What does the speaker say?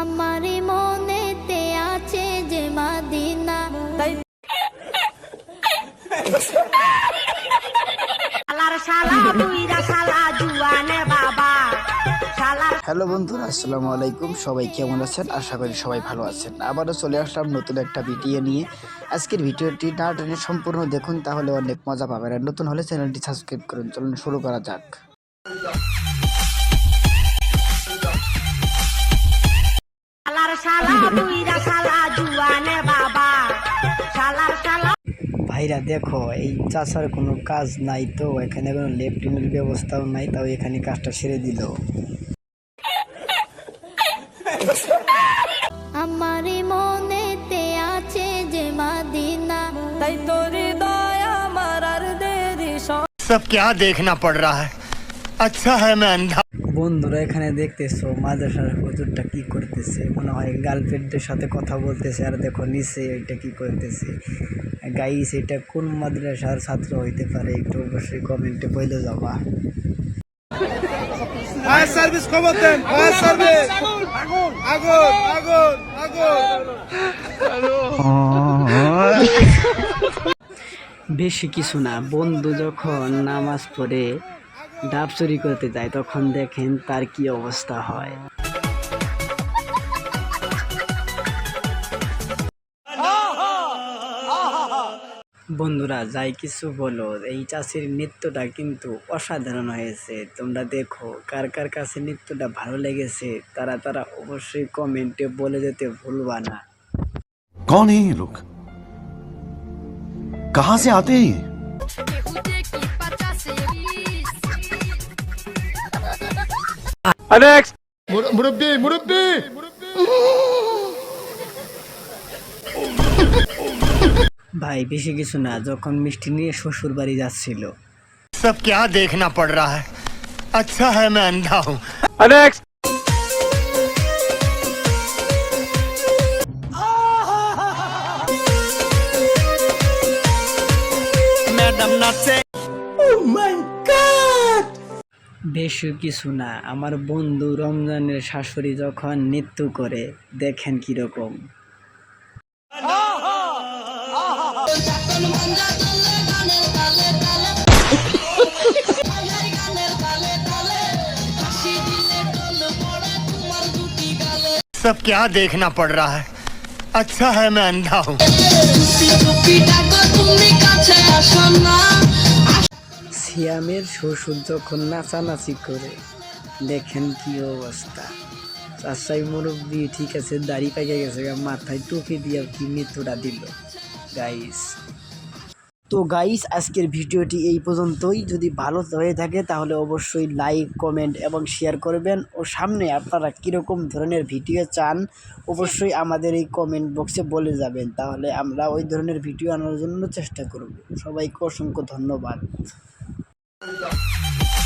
আমারই মনেতে আছে যে মাদিনা। তাই হ্যালো বন্ধুরা আসসালামু আলাইকুম। সবাই কেমন আছেন? আশা করি সবাই ভালো আছেন। আবারও চলে আসলাম নতুন একটা ভিডিও নিয়ে। আজকের ভিডিওটি না টেনে সম্পূর্ণ দেখুন তাহলে অনেক মজা পাবেন। আর নতুন হলে চ্যানেলটি সাবস্ক্রাইব করুন। চলুন শুরু করা যাক। ভাইরা দেখো এই চাষার কোনো কাজ নাই তো এখানে কোনো লেফটিনের ব্যবস্থাও নাই তাও এখানে কাজটা সেরে দিল আমারই মনেতে আছে যে মাদিনা তাই তোর দয়া আমার আর দেরি सब क्या देखना पड़ रहा है अच्छा है मैं अंधा বন্ধুরা এখানে দেখতেছো মাদ্রাসার হুজুরটা কি করতেছে? মনে হয় গার্লফ্রেন্ডের সাথে কথা বলতেছে। আর দেখো নিচে এটা কি করতেছে? গাইস এটা কোন মাদ্রাসার ছাত্র হইতে পারে? একটু অবশ্যই কমেন্টে বলে যাবা। ফায়ার সার্ভিস খবর দেন ফায়ার সার্ভিস। আগুন আগুন আগুন আগুন। বেশি কিছু না। বন্ধু যখন নামাজ পড়ে ডাব চুরি করতে যায়, তখন দেখেন তার কি অবস্থা হয়। বন্ধুরা, যাই কিছু বলো, এই চাষির নৃত্যটা কিন্তু অসাধারণ হয়েছে। তোমরা দেখো, কার কার কাছে নৃত্যটা ভালো লেগেছে, তারা তারা অবশ্যই কমেন্টে বলে যেতে ভুলবা না। কন লোক কাহা সে আতে से आते हैं ये মুরব্বী মুরব্বী ভাই বেশি কিছু না যখন মিষ্টি নিয়ে শ্বশুর বাড়ি যাচ্ছিল सब क्या देखना पड़ रहा है अच्छा है मैं अंधा हूँ मैडम नाचे বেশি কিছু না আমার বন্ধু রমজানের শাশুড়ি যখন নৃত্য করে দেখেন কিরকম सब क्या देखना पड़ रहा है अच्छा है मैं अंधा हूँ সিয়ামের শ্বশুর যখন নাচানাচি করে, দেখেন কি অবস্থা। চাষাই মুরব্বী, ঠিক আছে, দাড়ি পাইকে গেছে, মাথায় টুপি দিয়ে কি মৃত্যুটা দিল। গাইস তো গাইস আজকের ভিডিওটি এই পর্যন্তই। যদি ভালো হয়ে থাকে, তাহলে অবশ্যই লাইক কমেন্ট এবং শেয়ার করবেন। ও সামনে আপনারা কীরকম ধরনের ভিডিও চান, অবশ্যই আমাদের এই কমেন্ট বক্সে বলে যাবেন। তাহলে আমরা ওই ধরনের ভিডিও আনার জন্য চেষ্টা করব। সবাইকে অসংখ্য ধন্যবাদ। Thank you.